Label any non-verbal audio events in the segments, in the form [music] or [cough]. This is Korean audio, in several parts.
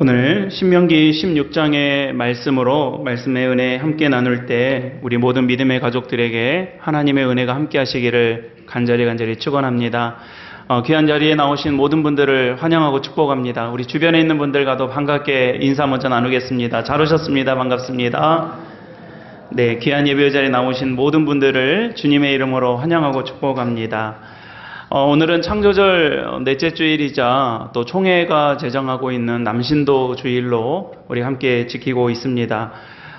오늘 신명기 16장의 말씀으로 말씀의 은혜 함께 나눌 때 우리 모든 믿음의 가족들에게 하나님의 은혜가 함께 하시기를 간절히 간절히 축원합니다. 어, 귀한 자리에 나오신 모든 분들을 환영하고 축복합니다. 우리 주변에 있는 분들과도 반갑게 인사 먼저 나누겠습니다. 잘 오셨습니다. 반갑습니다. 네, 귀한 예배 자리에 나오신 모든 분들을 주님의 이름으로 환영하고 축복합니다. 어, 오늘은 창조절 넷째 주일이자 또 총회가 제정하고 있는 남신도 주일로 우리 함께 지키고 있습니다.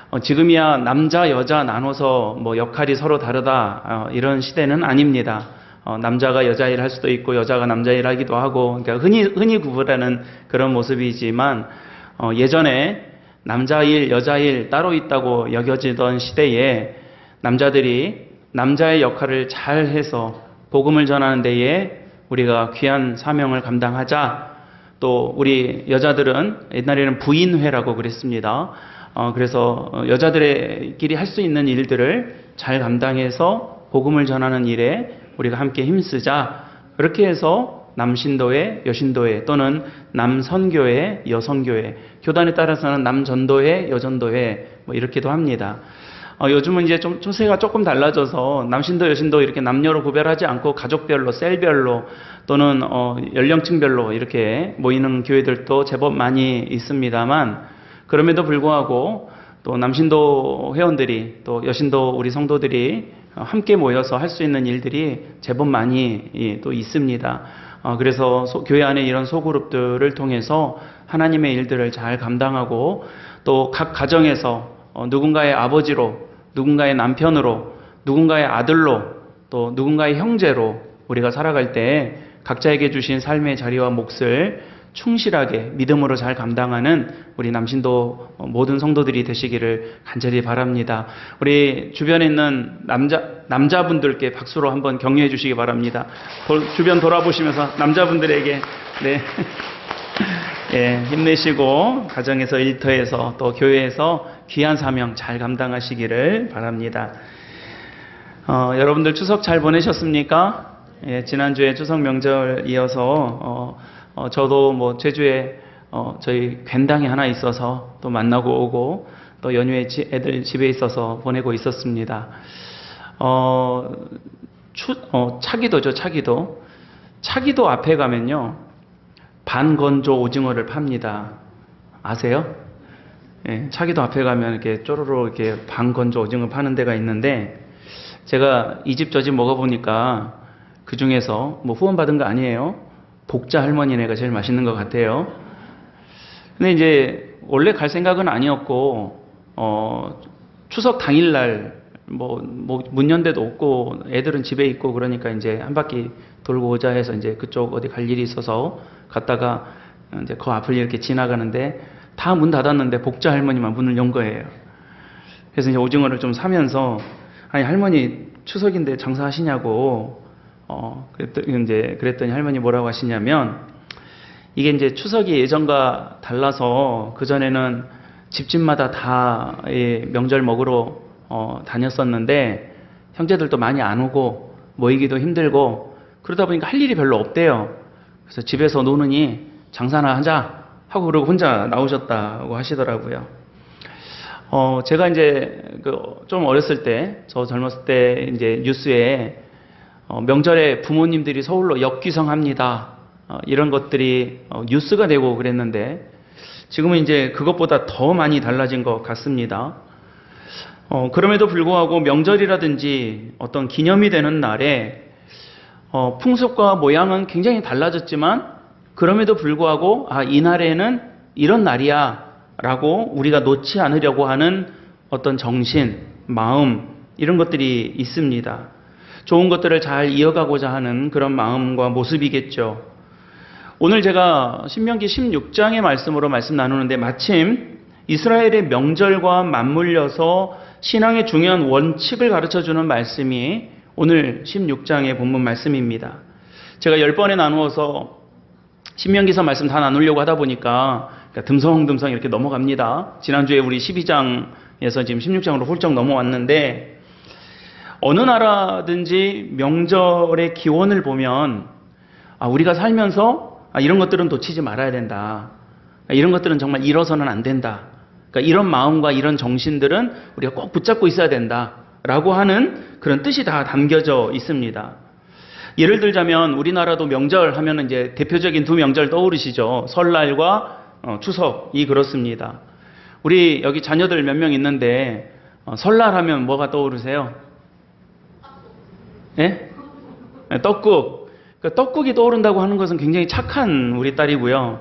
어, 지금이야 남자 여자 나눠서 뭐 역할이 서로 다르다 어, 이런 시대는 아닙니다. 어, 남자가 여자 일할 수도 있고 여자가 남자 일 하기도 하고 그러니까 흔히 흔히 구분하는 그런 모습이지만 어, 예전에 남자 일 여자 일 따로 있다고 여겨지던 시대에 남자들이 남자의 역할을 잘 해서 복음을 전하는 데에 우리가 귀한 사명을 감당하자. 또 우리 여자들은 옛날에는 부인회라고 그랬습니다. 어, 그래서 어, 여자들끼리 할 수 있는 일들을 잘 감당해서 복음을 전하는 일에 우리가 함께 힘쓰자. 그렇게 해서 남신도회, 여신도회 또는 남선교회, 여성교회, 교단에 따라서는 남전도회, 여전도회 뭐 이렇게도 합니다. 어, 요즘은 이제 좀 추세가 조금 달라져서 남신도 여신도 이렇게 남녀로 구별하지 않고 가족별로 셀별로 또는 어, 연령층별로 이렇게 모이는 교회들도 제법 많이 있습니다만 그럼에도 불구하고 또 남신도 회원들이 또 여신도 우리 성도들이 어, 함께 모여서 할 수 있는 일들이 제법 많이 예, 또 있습니다. 어, 그래서 소- 교회 안에 이런 소그룹들을 통해서 하나님의 일들을 잘 감당하고 또 각 가정에서 어, 누군가의 아버지로, 누군가의 남편으로, 누군가의 아들로, 또 누군가의 형제로 우리가 살아갈 때 각자에게 주신 삶의 자리와 몫을 충실하게 믿음으로 잘 감당하는 우리 남신도 어, 모든 성도들이 되시기를 간절히 바랍니다. 우리 주변에 있는 남자 남자분들께 박수로 한번 격려해 주시기 바랍니다. 돌- 주변 돌아보시면서 남자분들에게 네. [laughs] 예, 힘내시고 가정에서 일터에서 또 교회에서 귀한 사명 잘 감당하시기를 바랍니다. 어, 여러분들 추석 잘 보내셨습니까? 예, 지난주에 추석 명절 이어서 어, 어, 저도 뭐 제주에 어, 저희 괜당이 하나 있어서 또 만나고 오고 또 연휴에 지- 애들 집에 있어서 보내고 있었습니다. 어, 추, 어, 차기도죠, 차기도. 차기도 앞에 가면요. 반건조 오징어를 팝니다. 아세요? 예, 차기도 앞에 가면 이렇게 쪼르르 이렇게 반건조 오징어 파는 데가 있는데 제가 이 집 저 집 먹어보니까 그 중에서 뭐 후원받은 거 아니에요. 복자 할머니네가 제일 맛있는 것 같아요. 근데 이제 원래 갈 생각은 아니었고 어, 추석 당일날 뭐, 뭐 문연대도 없고 애들은 집에 있고 그러니까 이제 한 바퀴 돌고 오자 해서 이제 그쪽 어디 갈 일이 있어서 갔다가 이제 그 앞을 이렇게 지나가는데 다 문 닫았는데 복자 할머니만 문을 연 거예요. 그래서 이제 오징어를 좀 사면서 아니 할머니 추석인데 장사하시냐고 어 그랬더니 이제 그랬더니 할머니 뭐라고 하시냐면 이게 이제 추석이 예전과 달라서 그 전에는 집집마다 다이 명절 먹으러 어, 다녔었는데 형제들도 많이 안 오고 모이기도 힘들고 그러다 보니까 할 일이 별로 없대요. 그래서 집에서 노느니 장사나 하자 하고 그러고 혼자 나오셨다고 하시더라고요. 어, 제가 이제 그 좀 어렸을 때, 저 젊었을 때 이제 뉴스에 어, 명절에 부모님들이 서울로 역귀성합니다. 어, 이런 것들이 어, 뉴스가 되고 그랬는데 지금은 이제 그것보다 더 많이 달라진 것 같습니다. 어, 그럼에도 불구하고 명절이라든지 어떤 기념이 되는 날에 어, 풍습과 모양은 굉장히 달라졌지만 그럼에도 불구하고 아, 이 날에는 이런 날이야 라고 우리가 놓지 않으려고 하는 어떤 정신, 마음 이런 것들이 있습니다. 좋은 것들을 잘 이어가고자 하는 그런 마음과 모습이겠죠. 오늘 제가 신명기 16장의 말씀으로 말씀 나누는데 마침 이스라엘의 명절과 맞물려서 신앙의 중요한 원칙을 가르쳐 주는 말씀이 오늘 16장의 본문 말씀입니다. 제가 10번에 나누어서 신명기서 말씀 다 나누려고 하다 보니까 그러니까 듬성듬성 이렇게 넘어갑니다. 지난주에 우리 12장에서 지금 16장으로 훌쩍 넘어왔는데 어느 나라든지 명절의 기원을 보면 아, 우리가 살면서 아, 이런 것들은 놓치지 말아야 된다. 이런 것들은 정말 잃어서는 안 된다. 그러니까 이런 마음과 이런 정신들은 우리가 꼭 붙잡고 있어야 된다 라고 하는 그런 뜻이 다 담겨져 있습니다. 예를 들자면 우리나라도 명절 하면 이제 대표적인 두 명절 떠오르시죠. 설날과 어, 추석이 그렇습니다. 우리 여기 자녀들 몇 명 있는데 어, 설날 하면 뭐가 떠오르세요? 예? 네, 떡국. 그러니까 떡국이 떠오른다고 하는 것은 굉장히 착한 우리 딸이고요.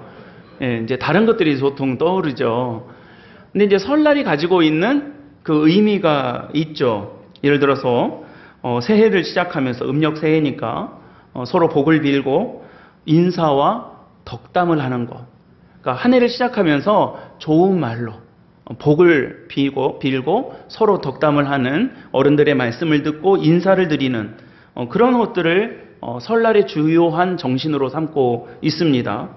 예, 이제 다른 것들이 보통 떠오르죠. 근데 이제 설날이 가지고 있는 그 의미가 있죠. 예를 들어서 어, 새해를 시작하면서 음력 새해니까 어, 서로 복을 빌고 인사와 덕담을 하는 것. 그러니까 한 해를 시작하면서 좋은 말로 어, 복을 빌고 빌고 서로 덕담을 하는 어른들의 말씀을 듣고 인사를 드리는 어, 그런 것들을 어, 설날의 주요한 정신으로 삼고 있습니다.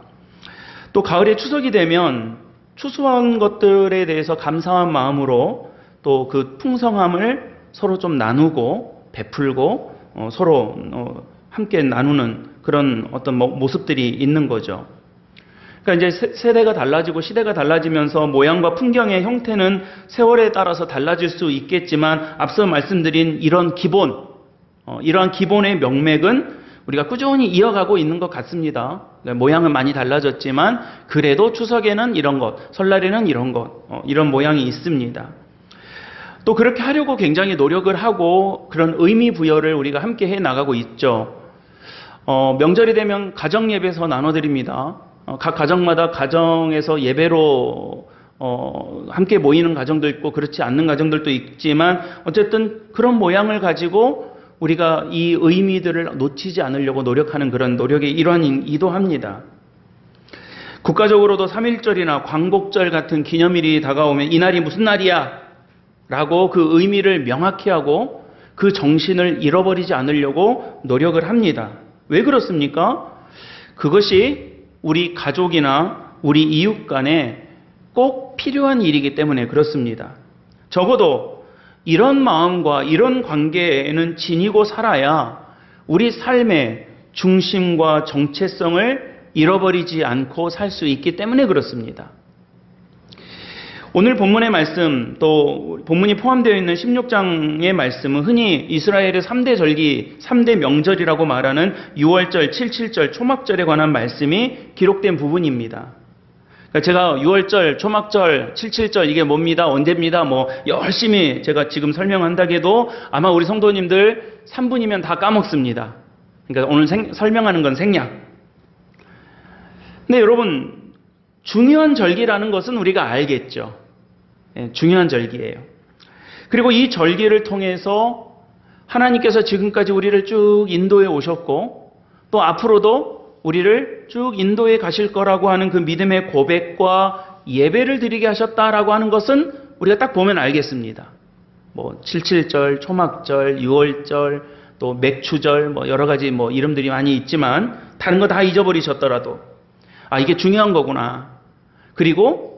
또 가을에 추석이 되면 추수한 것들에 대해서 감사한 마음으로 또 그 풍성함을 서로 좀 나누고 베풀고 어, 서로 어, 함께 나누는 그런 어떤 모- 모습들이 있는 거죠. 그러니까 이제 세- 세대가 달라지고 시대가 달라지면서 모양과 풍경의 형태는 세월에 따라서 달라질 수 있겠지만 앞서 말씀드린 이런 기본, 어, 이러한 기본의 명맥은 우리가 꾸준히 이어가고 있는 것 같습니다. 네, 모양은 많이 달라졌지만 그래도 추석에는 이런 것, 설날에는 이런 것, 어, 이런 모양이 있습니다. 또 그렇게 하려고 굉장히 노력을 하고 그런 의미 부여를 우리가 함께 해 나가고 있죠. 어, 명절이 되면 가정 예배서 나눠드립니다. 어, 각 가정마다 가정에서 예배로 어, 함께 모이는 가정도 있고 그렇지 않는 가정들도 있지만 어쨌든 그런 모양을 가지고 우리가 이 의미들을 놓치지 않으려고 노력하는 그런 노력의 일환이기도 합니다. 국가적으로도 3.1절이나 광복절 같은 기념일이 다가오면 이날이 무슨 날이야? 라고 그 의미를 명확히 하고 그 정신을 잃어버리지 않으려고 노력을 합니다. 왜 그렇습니까? 그것이 우리 가족이나 우리 이웃 간에 꼭 필요한 일이기 때문에 그렇습니다. 적어도 이런 마음과 이런 관계에는 지니고 살아야 우리 삶의 중심과 정체성을 잃어버리지 않고 살 수 있기 때문에 그렇습니다. 오늘 본문의 말씀 또 본문이 포함되어 있는 16장의 말씀은 흔히 이스라엘의 3대 절기, 3대 명절이라고 말하는 6월절, 77절, 초막절에 관한 말씀이 기록된 부분입니다. 그러니까 제가 6월절, 초막절, 77절 이게 뭡니다, 언제입니다, 뭐 열심히 제가 지금 설명한다해도 아마 우리 성도님들 3분이면 다 까먹습니다. 그러니까 오늘 생- 설명하는 건 생략. 근데 여러분 중요한 절기라는 것은 우리가 알겠죠. 예, 중요한 절기예요. 그리고 이 절기를 통해서 하나님께서 지금까지 우리를 쭉 인도해 오셨고 또 앞으로도 우리를 쭉 인도해 가실 거라고 하는 그 믿음의 고백과 예배를 드리게 하셨다라고 하는 것은 우리가 딱 보면 알겠습니다. 뭐 77절, 초막절, 6월절, 또 맥추절 뭐 여러 가지 뭐 이름들이 많이 있지만 다른 거 다 잊어버리셨더라도 아 이게 중요한 거구나. 그리고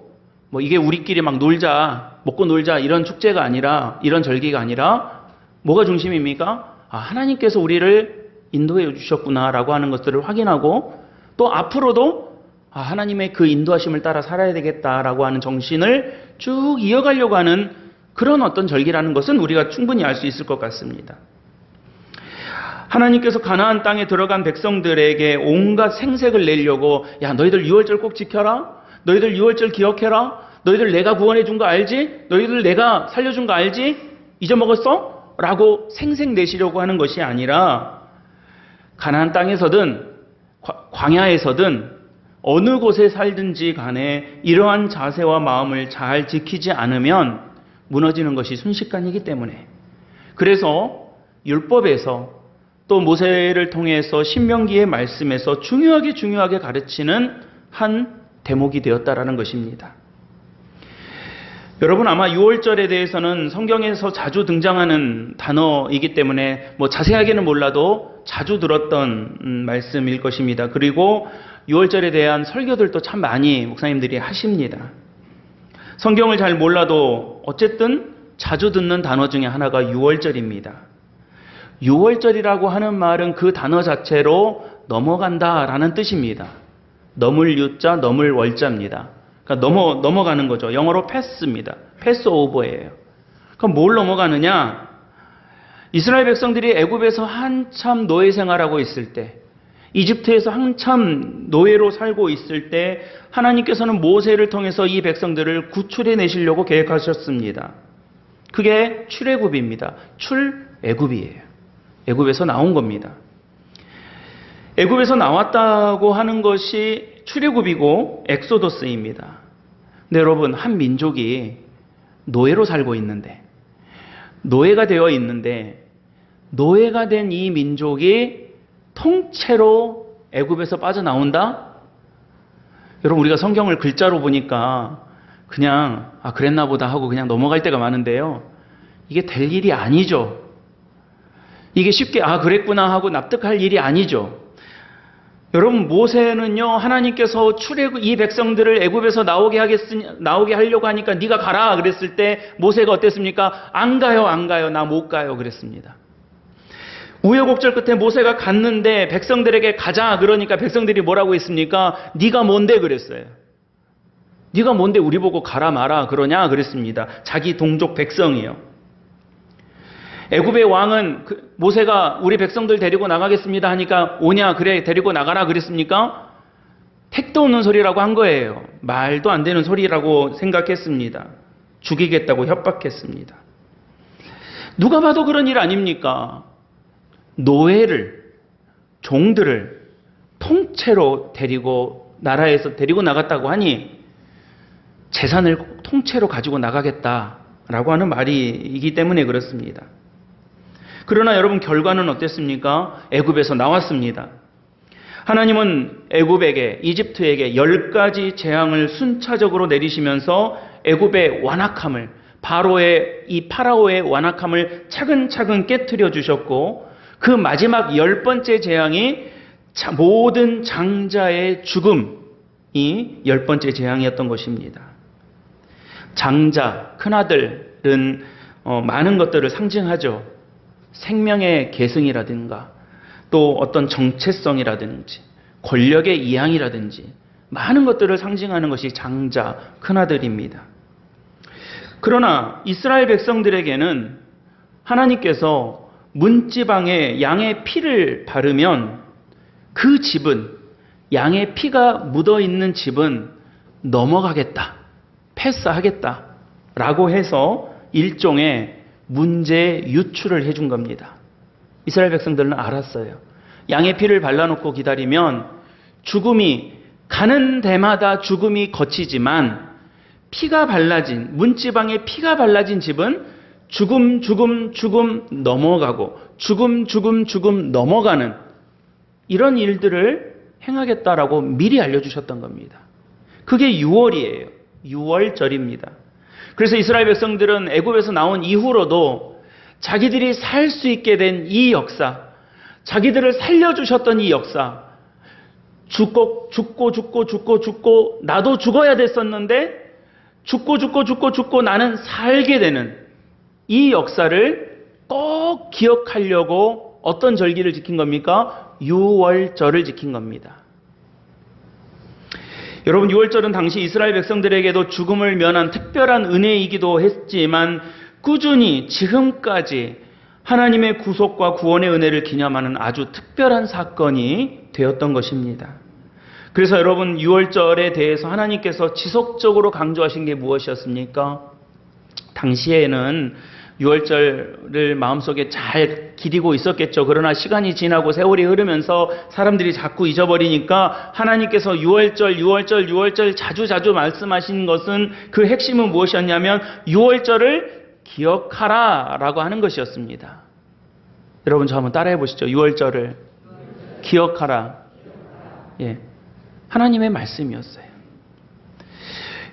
뭐 이게 우리끼리 막 놀자, 먹고 놀자 이런 축제가 아니라 이런 절기가 아니라 뭐가 중심입니까? 아 하나님께서 우리를 인도해 주셨구나라고 하는 것들을 확인하고 또 앞으로도 아 하나님의 그 인도하심을 따라 살아야 되겠다라고 하는 정신을 쭉 이어가려고 하는 그런 어떤 절기라는 것은 우리가 충분히 알 수 있을 것 같습니다. 하나님께서 가나안 땅에 들어간 백성들에게 온갖 생색을 내려고 야 너희들 6월절 꼭 지켜라. 너희들 6월절 기억해라. 너희들 내가 구원해 준 거 알지? 너희들 내가 살려준 거 알지? 잊어먹었어? 라고 생색 내시려고 하는 것이 아니라 가나안 땅에서든 과- 광야에서든 어느 곳에 살든지 간에 이러한 자세와 마음을 잘 지키지 않으면 무너지는 것이 순식간이기 때문에 그래서 율법에서 또 모세를 통해서 신명기의 말씀에서 중요하게 중요하게 가르치는 한 대목이 되었다라는 것입니다. 여러분 아마 6월절에 대해서는 성경에서 자주 등장하는 단어이기 때문에 뭐 자세하게는 몰라도 자주 들었던 음, 말씀일 것입니다. 그리고 6월절에 대한 설교들도 참 많이 목사님들이 하십니다. 성경을 잘 몰라도 어쨌든 자주 듣는 단어 중에 하나가 6월절입니다. 6월절이라고 하는 말은 그 단어 자체로 넘어간다라는 뜻입니다. 넘을 유자, 넘을 월자입니다. 그러니까 넘어 넘어가는 거죠. 영어로 패스입니다. 패스 오버예요. 그럼 뭘 넘어가느냐? 이스라엘 백성들이 애굽에서 한참 노예 생활하고 있을 때 이집트에서 한참 노예로 살고 있을 때 하나님께서는 모세를 통해서 이 백성들을 구출해 내시려고 계획하셨습니다. 그게 출애굽입니다. 출애굽이에요. 애굽에서 나온 겁니다. 애굽에서 나왔다고 하는 것이 출애굽이고 엑소더스입니다. 근데 여러분 한 민족이 노예로 살고 있는데 노예가 되어 있는데 노예가 된 이 민족이 통째로 애굽에서 빠져나온다? 여러분 우리가 성경을 글자로 보니까 그냥 아 그랬나 보다 하고 그냥 넘어갈 때가 많은데요. 이게 될 일이 아니죠. 이게 쉽게 아 그랬구나 하고 납득할 일이 아니죠. 여러분 모세는요 하나님께서 출애굽 이 백성들을 애굽에서 나오게 하겠으니 나오게 하려고 하니까 네가 가라 그랬을 때 모세가 어땠습니까? 안 가요 안 가요 나 못 가요 그랬습니다. 우여곡절 끝에 모세가 갔는데 백성들에게 가자 그러니까 백성들이 뭐라고 했습니까? 네가 뭔데 그랬어요. 네가 뭔데 우리 보고 가라 마라 그러냐 그랬습니다. 자기 동족 백성이요. 애굽의 왕은 그 모세가 우리 백성들 데리고 나가겠습니다 하니까 오냐 그래 데리고 나가라 그랬습니까? 택도 없는 소리라고 한 거예요. 말도 안 되는 소리라고 생각했습니다. 죽이겠다고 협박했습니다. 누가 봐도 그런 일 아닙니까? 노예를 종들을 통째로 데리고 나라에서 데리고 나갔다고 하니 재산을 통째로 가지고 나가겠다라고 하는 말이기 때문에 그렇습니다. 그러나 여러분 결과는 어땠습니까? 애굽에서 나왔습니다. 하나님은 애굽에게 이집트에게 열 가지 재앙을 순차적으로 내리시면서 애굽의 완악함을 바로의 이 파라오의 완악함을 차근차근 깨뜨려 주셨고 그 마지막 열 번째 재앙이 자- 모든 장자의 죽음이 열 번째 재앙이었던 것입니다. 장자, 큰아들은 어, 많은 것들을 상징하죠. 생명의 계승이라든가 또 어떤 정체성이라든지 권력의 이양이라든지 많은 것들을 상징하는 것이 장자, 큰아들입니다. 그러나 이스라엘 백성들에게는 하나님께서 문지방에 양의 피를 바르면 그 집은 양의 피가 묻어 있는 집은 넘어가겠다. 패스하겠다. 라고 해서 일종의 문제 유출을 해준 겁니다. 이스라엘 백성들은 알았어요. 양의 피를 발라놓고 기다리면 죽음이 가는 데마다 죽음이 거치지만 피가 발라진 문지방에 피가 발라진 집은 죽음 죽음 죽음 넘어가고 죽음 죽음 죽음 넘어가는 이런 일들을 행하겠다라고 미리 알려주셨던 겁니다. 그게 6월이에요. 6월절입니다. 그래서 이스라엘 백성들은 애굽에서 나온 이후로도 자기들이 살 수 있게 된 이 역사, 자기들을 살려주셨던 이 역사, 죽고 죽고 죽고 죽고 죽고 나도 죽어야 됐었는데 죽고 죽고 죽고 죽고 나는 살게 되는 이 역사를 꼭 기억하려고 어떤 절기를 지킨 겁니까? 6월절을 지킨 겁니다. 여러분 6월절은 당시 이스라엘 백성들에게도 죽음을 면한 특별한 은혜이기도 했지만 꾸준히 지금까지 하나님의 구속과 구원의 은혜를 기념하는 아주 특별한 사건이 되었던 것입니다. 그래서 여러분 6월절에 대해서 하나님께서 지속적으로 강조하신 게 무엇이었습니까? 당시에는 6월절을 마음속에 잘 기리고 있었겠죠. 그러나 시간이 지나고 세월이 흐르면서 사람들이 자꾸 잊어버리니까 하나님께서 6월절, 6월절, 6월절 자주 자주 말씀하신 것은 그 핵심은 무엇이었냐면 6월절을 기억하라 라고 하는 것이었습니다. 여러분 저 한번 따라해 보시죠. 6월절을 기억하라. 예. 하나님의 말씀이었어요.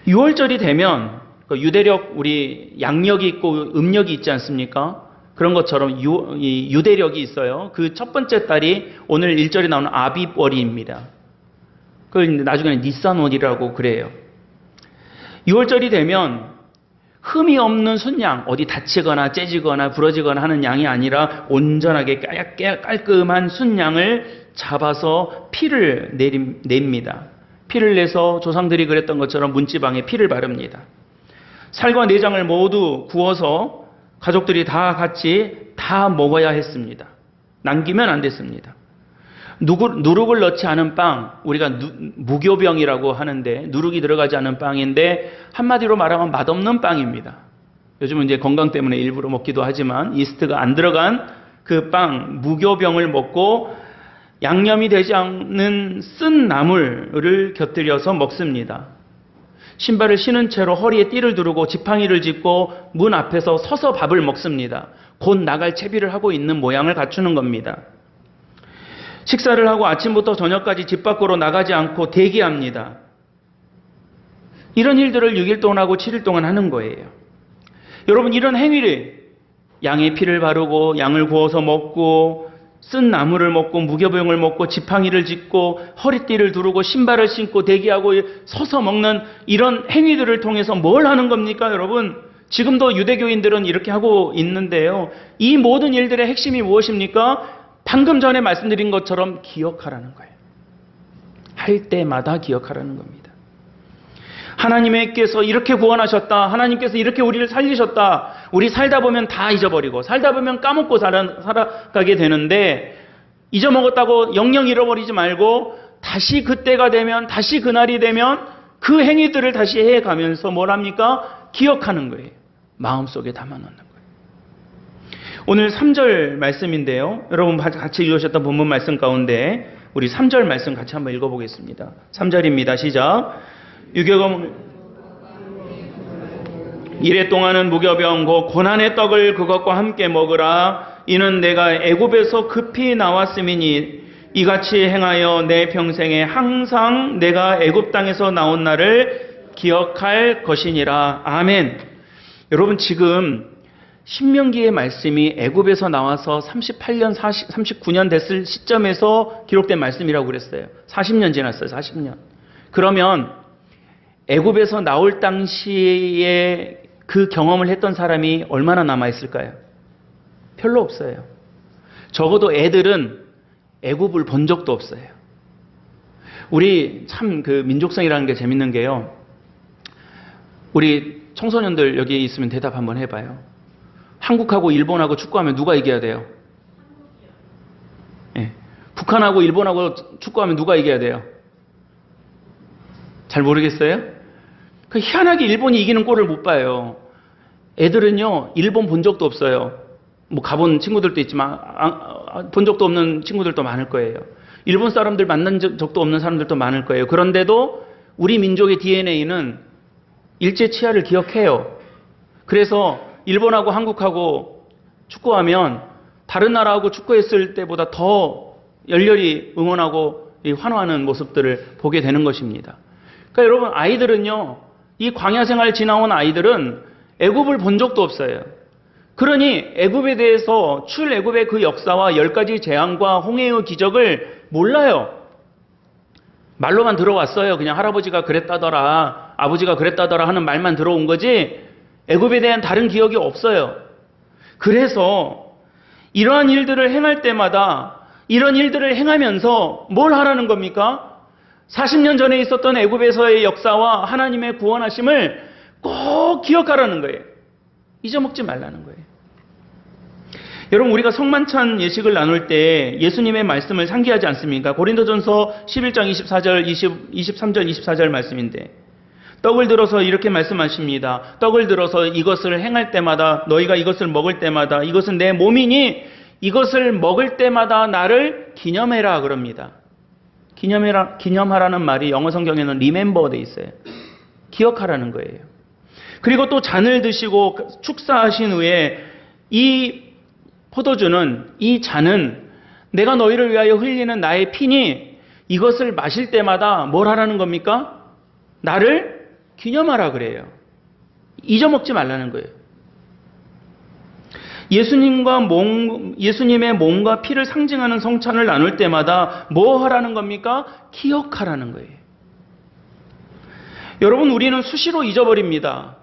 6월절이 되면 그 유대력 우리 양력이 있고 음력이 있지 않습니까? 그런 것처럼 유, 이 유대력이 있어요. 그 첫 번째 달이 오늘 1절에 나오는 아비월입니다. 그걸 나중에는 니산월이라고 그래요. 6월절이 되면 흠이 없는 순양, 어디 다치거나 째지거나 부러지거나 하는 양이 아니라 온전하게 깔- 깔끔한 순양을 잡아서 피를 냅니다. 피를 내서 조상들이 그랬던 것처럼 문지방에 피를 바릅니다. 살과 내장을 모두 구워서 가족들이 다 같이 다 먹어야 했습니다. 남기면 안 됐습니다. 누룩을 넣지 않은 빵, 우리가 누, 무교병이라고 하는데 누룩이 들어가지 않은 빵인데 한마디로 말하면 맛없는 빵입니다. 요즘은 이제 건강 때문에 일부러 먹기도 하지만 이스트가 안 들어간 그 빵, 무교병을 먹고 양념이 되지 않는 쓴 나물을 곁들여서 먹습니다. 신발을 신은 채로 허리에 띠를 두르고 지팡이를 짚고 문 앞에서 서서 밥을 먹습니다. 곧 나갈 채비를 하고 있는 모양을 갖추는 겁니다. 식사를 하고 아침부터 저녁까지 집 밖으로 나가지 않고 대기합니다. 이런 일들을 6일 동안 하고 7일 동안 하는 거예요. 여러분, 이런 행위를 양의 피를 바르고 양을 구워서 먹고 쓴 나무를 먹고 무교병을 먹고 지팡이를 짚고 허리띠를 두르고 신발을 신고 대기하고 서서 먹는 이런 행위들을 통해서 뭘 하는 겁니까, 여러분? 지금도 유대교인들은 이렇게 하고 있는데요. 이 모든 일들의 핵심이 무엇입니까? 방금 전에 말씀드린 것처럼 기억하라는 거예요. 할 때마다 기억하라는 겁니다. 하나님께서 이렇게 구원하셨다. 하나님께서 이렇게 우리를 살리셨다. 우리 살다 보면 다 잊어버리고 살다 보면 까먹고 살아, 살아가게 되는데 잊어먹었다고 영영 잃어버리지 말고 다시 그때가 되면 다시 그날이 되면 그 행위들을 다시 해가면서 뭘 합니까? 기억하는 거예요. 마음속에 담아놓는 거예요. 오늘 3절 말씀인데요. 여러분 같이 읽으셨던 본문 말씀 가운데 우리 3절 말씀 같이 한번 읽어보겠습니다. 3절입니다. 시작. 유교검 이래 동안은 무교병 곧 고난의 떡을 그것과 함께 먹으라 이는 내가 애굽에서 급히 나왔음이니 이같이 행하여 내 평생에 항상 내가 애굽 땅에서 나온 날을 기억할 것이니라 아멘. 여러분 지금 신명기의 말씀이 애굽에서 나와서 38년 40, 39년 됐을 시점에서 기록된 말씀이라고 그랬어요. 40년 지났어요. 40년. 그러면 애굽에서 나올 당시에 그 경험을 했던 사람이 얼마나 남아 있을까요? 별로 없어요. 적어도 애들은 애굽을 본 적도 없어요. 우리 참 그 민족성이라는 게 재밌는 게요. 우리 청소년들 여기 있으면 대답 한번 해봐요. 한국하고 일본하고 축구하면 누가 이겨야 돼요? 예. 북한하고 일본하고 축구하면 누가 이겨야 돼요? 잘 모르겠어요? 그 희한하게 일본이 이기는 꼴을 못 봐요. 애들은요, 일본 본 적도 없어요. 뭐 가본 친구들도 있지만 아, 아, 본 적도 없는 친구들도 많을 거예요. 일본 사람들 만난 적도 없는 사람들도 많을 거예요. 그런데도 우리 민족의 DNA는 일제 치하를 기억해요. 그래서 일본하고 한국하고 축구하면 다른 나라하고 축구했을 때보다 더 열렬히 응원하고 환호하는 모습들을 보게 되는 것입니다. 그러니까 여러분 아이들은요. 이 광야 생활 지나온 아이들은 애굽을 본 적도 없어요. 그러니 애굽에 대해서 출애굽의 그 역사와 열 가지 재앙과 홍해의 기적을 몰라요. 말로만 들어왔어요. 그냥 할아버지가 그랬다더라, 아버지가 그랬다더라 하는 말만 들어온 거지 애굽에 대한 다른 기억이 없어요. 그래서 이러한 일들을 행할 때마다 이런 일들을 행하면서 뭘 하라는 겁니까? 40년 전에 있었던 애굽에서의 역사와 하나님의 구원하심을 꼭 기억하라는 거예요. 잊어먹지 말라는 거예요. 여러분 우리가 성만찬 예식을 나눌 때 예수님의 말씀을 상기하지 않습니까? 고린도전서 11장 24절 20, 23절 24절 말씀인데 떡을 들어서 이렇게 말씀하십니다. 떡을 들어서 이것을 행할 때마다 너희가 이것을 먹을 때마다 이것은 내 몸이니 이것을 먹을 때마다 나를 기념해라 그럽니다. 기념해라 기념하라는 말이 영어 성경에는 remember 돼 있어요. 기억하라는 거예요. 그리고 또 잔을 드시고 축사하신 후에 이 포도주는 이 잔은 내가 너희를 위하여 흘리는 나의 피니 이것을 마실 때마다 뭘 하라는 겁니까? 나를 기념하라 그래요. 잊어먹지 말라는 거예요. 예수님과 몸, 예수님의 몸과 피를 상징하는 성찬을 나눌 때마다 뭐 하라는 겁니까? 기억하라는 거예요. 여러분, 우리는 수시로 잊어버립니다.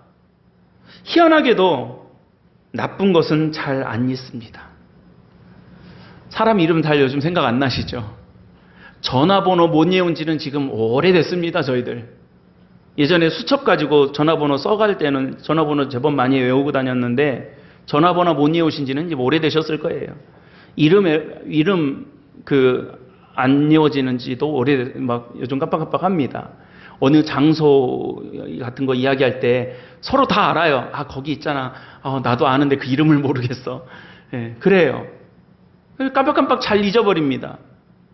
희한하게도 나쁜 것은 잘 안 잊습니다. 사람 이름 잘 요즘 생각 안 나시죠? 전화번호 못 외운 지는 지금 오래됐습니다, 저희들. 예전에 수첩 가지고 전화번호 써갈 때는 전화번호 제법 많이 외우고 다녔는데 전화번호 못 외우신 지는 이제 오래되셨을 거예요. 이름, 이름 그 안 외워지는지도 오래, 막 요즘 깜빡깜빡 합니다. 어느 장소 같은 거 이야기할 때 서로 다 알아요. 아, 거기 있잖아. 아, 나도 아는데 그 이름을 모르겠어. 예, 그래요. 깜빡깜빡 잘 잊어버립니다.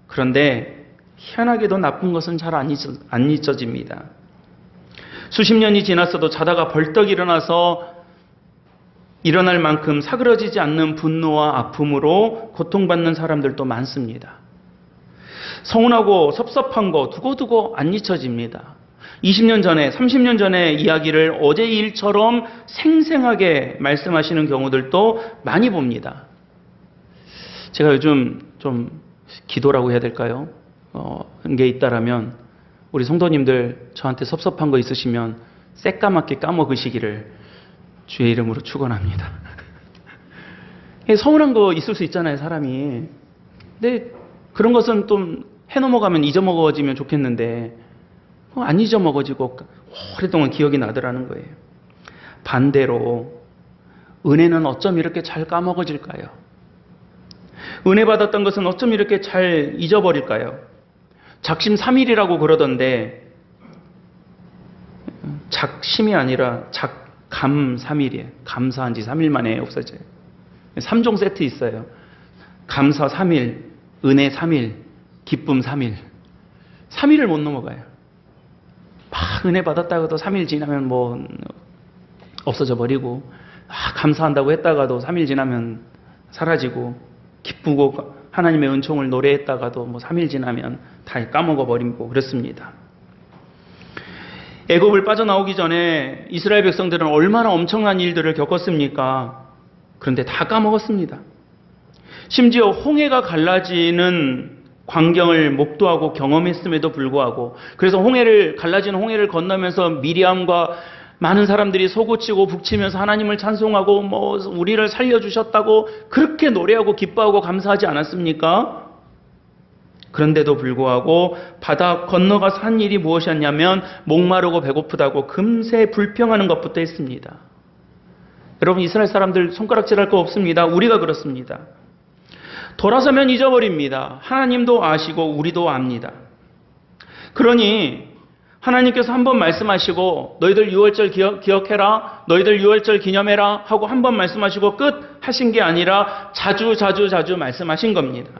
그런데 희한하게도 나쁜 것은 잘안 잊어, 안 잊혀집니다. 수십 년이 지났어도 자다가 벌떡 일어나서 일어날 만큼 사그러지지 않는 분노와 아픔으로 고통받는 사람들도 많습니다. 서운하고 섭섭한 거 두고두고 안 잊혀집니다. 20년 전에, 30년 전의 이야기를 어제 일처럼 생생하게 말씀하시는 경우들도 많이 봅니다. 제가 요즘 좀 기도라고 해야 될까요? 어, 게 있다라면 우리 성도님들 저한테 섭섭한 거 있으시면 새까맣게 까먹으시기를 주의 이름으로 축원합니다. 서운한 거 있을 수 있잖아요, 사람이. 근데 그런 것은 좀 해넘어가면 잊어먹어지면 좋겠는데 어, 안 잊어먹어지고 오랫동안 기억이 나더라는 거예요. 반대로 은혜는 어쩜 이렇게 잘 까먹어질까요? 은혜 받았던 것은 어쩜 이렇게 잘 잊어버릴까요? 작심 3일이라고 그러던데 작심이 아니라 작 감 3일이에요. 감사한 지 3일 만에 없어져요. 3종 세트 있어요. 감사 3일, 은혜 3일, 기쁨 3일. 3일을 못 넘어가요. 막 은혜 받았다가도 3일 지나면 뭐 없어져 버리고 아, 감사한다고 했다가도 3일 지나면 사라지고 기쁘고 하나님의 은총을 노래했다가도 뭐 3일 지나면 다 까먹어 버리고 그렇습니다. 애굽을 빠져나오기 전에 이스라엘 백성들은 얼마나 엄청난 일들을 겪었습니까? 그런데 다 까먹었습니다. 심지어 홍해가 갈라지는 광경을 목도하고 경험했음에도 불구하고 그래서 홍해를 갈라지는 홍해를 건너면서 미리암과 많은 사람들이 소고치고 북치면서 하나님을 찬송하고 뭐 우리를 살려 주셨다고 그렇게 노래하고 기뻐하고 감사하지 않았습니까? 그런데도 불구하고 바다 건너가서 한 일이 무엇이었냐면 목마르고 배고프다고 금세 불평하는 것부터 했습니다. 여러분 이스라엘 사람들 손가락질할 거 없습니다. 우리가 그렇습니다. 돌아서면 잊어버립니다. 하나님도 아시고 우리도 압니다. 그러니 하나님께서 한 번 말씀하시고 너희들 6월절 기억, 기억해라. 너희들 6월절 기념해라 하고 한 번 말씀하시고 끝 하신 게 아니라 자주 자주 자주 말씀하신 겁니다.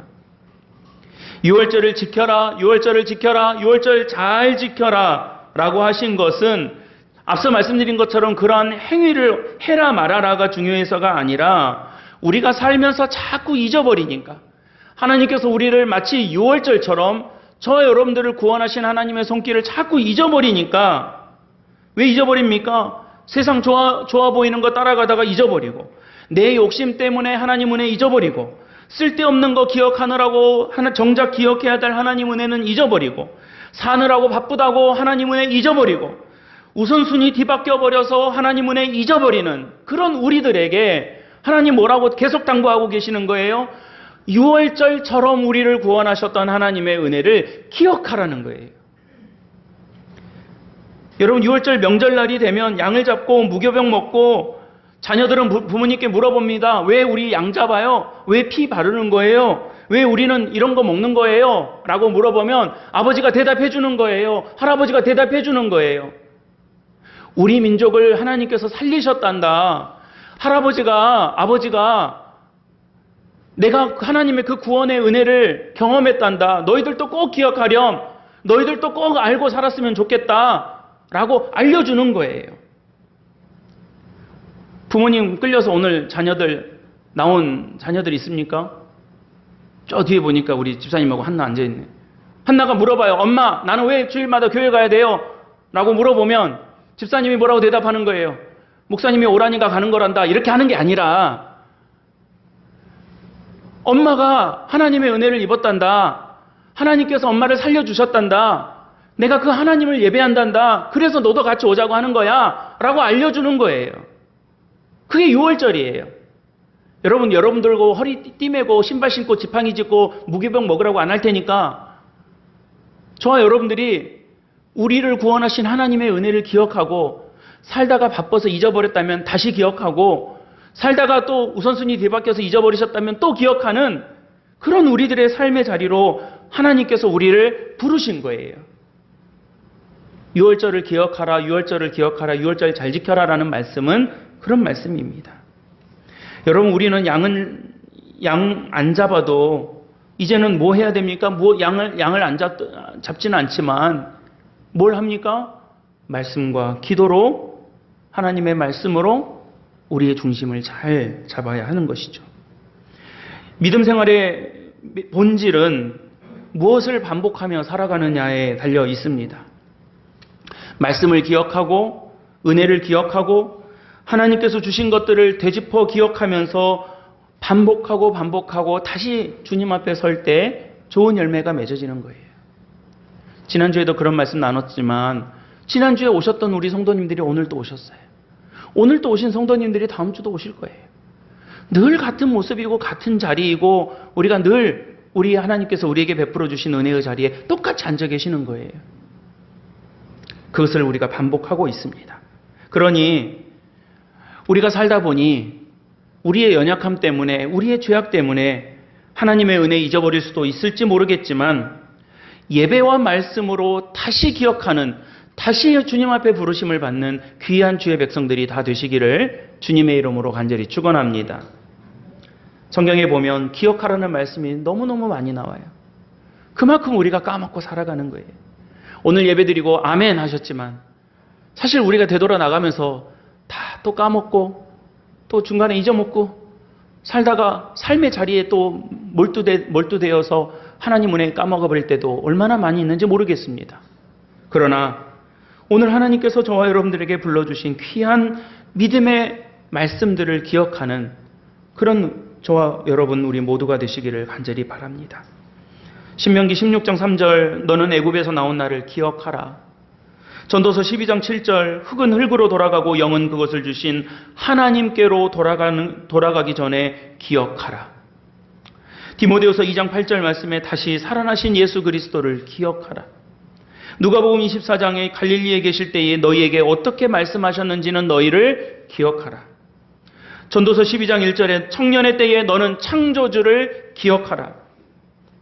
6월절을 지켜라. 6월절을 지켜라. 6월절 잘 지켜라. 라고 하신 것은 앞서 말씀드린 것처럼 그러한 행위를 해라 말아라가 중요해서가 아니라 우리가 살면서 자꾸 잊어버리니까 하나님께서 우리를 마치 6월절처럼 저 여러분들을 구원하신 하나님의 손길을 자꾸 잊어버리니까 왜 잊어버립니까? 세상 좋아, 좋아 보이는 거 따라가다가 잊어버리고 내 욕심 때문에 하나님 은혜 잊어버리고 쓸데없는 거 기억하느라고 정작 기억해야 될 하나님 은혜는 잊어버리고 사느라고 바쁘다고 하나님 은혜 잊어버리고 우선순위 뒤바뀌어 버려서 하나님 은혜 잊어버리는 그런 우리들에게 하나님 뭐라고 계속 당부하고 계시는 거예요? 6월절처럼 우리를 구원하셨던 하나님의 은혜를 기억하라는 거예요. 여러분 6월절 명절날이 되면 양을 잡고 무교병 먹고 자녀들은 부, 부모님께 물어봅니다. 왜 우리 양 잡아요? 왜 피 바르는 거예요? 왜 우리는 이런 거 먹는 거예요? 라고 물어보면 아버지가 대답해 주는 거예요. 할아버지가 대답해 주는 거예요. 우리 민족을 하나님께서 살리셨단다. 할아버지가, 아버지가 내가 하나님의 그 구원의 은혜를 경험했단다. 너희들도 꼭 기억하렴. 너희들도 꼭 알고 살았으면 좋겠다. 라고 알려주는 거예요. 부모님 끌려서 오늘 자녀들, 나온 자녀들 있습니까? 저 뒤에 보니까 우리 집사님하고 한나 앉아 있네. 한나가 물어봐요. 엄마, 나는 왜 주일마다 교회 가야 돼요? 라고 물어보면 집사님이 뭐라고 대답하는 거예요? 목사님이 오라니까 가는 거란다. 이렇게 하는 게 아니라 엄마가 하나님의 은혜를 입었단다. 하나님께서 엄마를 살려주셨단다. 내가 그 하나님을 예배한단다. 그래서 너도 같이 오자고 하는 거야. 라고 알려주는 거예요. 그게 6월절이에요. 여러분, 여러분 들고 허리 띠매고 신발 신고 지팡이 짚고 무기병 먹으라고 안 할 테니까 저와 여러분들이 우리를 구원하신 하나님의 은혜를 기억하고 살다가 바빠서 잊어버렸다면 다시 기억하고 살다가 또 우선순위 뒤바뀌어서 잊어버리셨다면 또 기억하는 그런 우리들의 삶의 자리로 하나님께서 우리를 부르신 거예요. 6월절을 기억하라, 6월절을 기억하라, 6월절 잘 지켜라라는 말씀은 그런 말씀입니다. 여러분, 우리는 양은, 양 안 잡아도 이제는 뭐 해야 됩니까? 뭐 양을, 양을 안 잡, 잡지는 않지만 뭘 합니까? 말씀과 기도로 하나님의 말씀으로 우리의 중심을 잘 잡아야 하는 것이죠. 믿음 생활의 본질은 무엇을 반복하며 살아가느냐에 달려 있습니다. 말씀을 기억하고 은혜를 기억하고 하나님께서 주신 것들을 되짚어 기억하면서 반복하고 반복하고 다시 주님 앞에 설 때 좋은 열매가 맺어지는 거예요. 지난주에도 그런 말씀 나눴지만 지난주에 오셨던 우리 성도님들이 오늘 또 오셨어요. 오늘 또 오신 성도님들이 다음 주도 오실 거예요. 늘 같은 모습이고 같은 자리이고 우리가 늘 우리 하나님께서 우리에게 베풀어 주신 은혜의 자리에 똑같이 앉아 계시는 거예요. 그것을 우리가 반복하고 있습니다. 그러니 우리가 살다 보니 우리의 연약함 때문에 우리의 죄악 때문에 하나님의 은혜 잊어버릴 수도 있을지 모르겠지만 예배와 말씀으로 다시 기억하는 다시 주님 앞에 부르심을 받는 귀한 주의 백성들이 다 되시기를 주님의 이름으로 간절히 축원합니다. 성경에 보면 기억하라는 말씀이 너무너무 많이 나와요. 그만큼 우리가 까먹고 살아가는 거예요. 오늘 예배드리고 아멘 하셨지만 사실 우리가 되돌아 나가면서 다 또 까먹고 또 중간에 잊어먹고 살다가 삶의 자리에 또 몰두되, 몰두되어서 하나님 은혜 까먹어 버릴 때도 얼마나 많이 있는지 모르겠습니다. 그러나 오늘 하나님께서 저와 여러분들에게 불러주신 귀한 믿음의 말씀들을 기억하는 그런 저와 여러분 우리 모두가 되시기를 간절히 바랍니다. 신명기 16장 3절 너는 애굽에서 나온 나를 기억하라. 전도서 12장 7절 흙은 흙으로 돌아가고 영은 그것을 주신 하나님께로 돌아가는 돌아가기 전에 기억하라. 디모데후서 2장 8절 말씀에 다시 살아나신 예수 그리스도를 기억하라. 누가복음 24장에 갈릴리에 계실 때에 너희에게 어떻게 말씀하셨는지는 너희를 기억하라. 전도서 12장 1절에 청년의 때에 너는 창조주를 기억하라.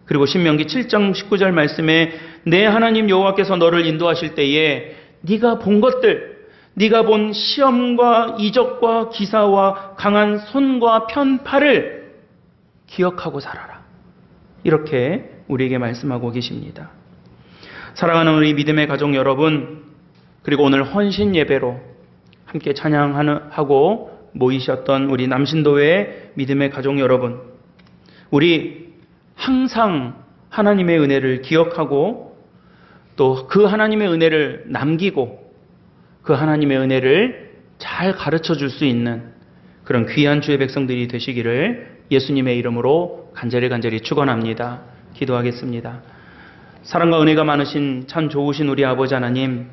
그리고 신명기 7장 19절 말씀에 내 하나님 여호와께서 너를 인도하실 때에 네가 본 것들 네가 본 시험과 이적과 기사와 강한 손과 편팔을 기억하고 살아라. 이렇게 우리에게 말씀하고 계십니다. 사랑하는 우리 믿음의 가족 여러분, 그리고 오늘 헌신 예배로 함께 찬양하고 모이셨던 우리 남신도의 믿음의 가족 여러분, 우리 항상 하나님의 은혜를 기억하고 또 그 하나님의 은혜를 남기고 그 하나님의 은혜를 잘 가르쳐 줄 수 있는 그런 귀한 주의 백성들이 되시기를 예수님의 이름으로 간절히 간절히 축원합니다. 기도하겠습니다. 사랑과 은혜가 많으신 참 좋으신 우리 아버지 하나님,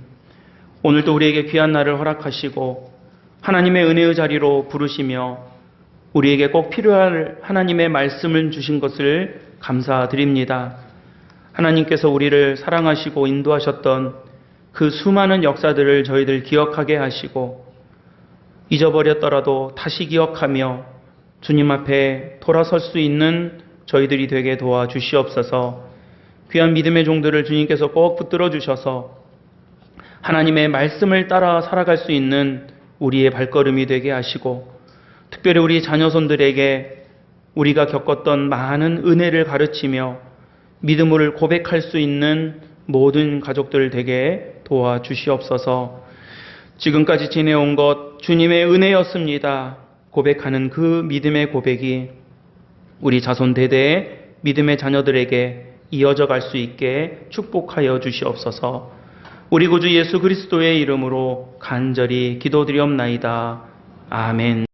오늘도 우리에게 귀한 날을 허락하시고 하나님의 은혜의 자리로 부르시며 우리에게 꼭 필요할 하나님의 말씀을 주신 것을 감사드립니다. 하나님께서 우리를 사랑하시고 인도하셨던 그 수많은 역사들을 저희들 기억하게 하시고 잊어버렸더라도 다시 기억하며 주님 앞에 돌아설 수 있는 저희들이 되게 도와 주시옵소서. 귀한 믿음의 종들을 주님께서 꼭 붙들어 주셔서 하나님의 말씀을 따라 살아갈 수 있는 우리의 발걸음이 되게 하시고 특별히 우리 자녀손들에게 우리가 겪었던 많은 은혜를 가르치며 믿음을 고백할 수 있는 모든 가족들 되게 도와주시옵소서 지금까지 지내온 것 주님의 은혜였습니다. 고백하는 그 믿음의 고백이 우리 자손 대대의 믿음의 자녀들에게 이어져 갈 수 있게 축복하여 주시옵소서. 우리 구주 예수 그리스도의 이름으로 간절히 기도드리옵나이다. 아멘.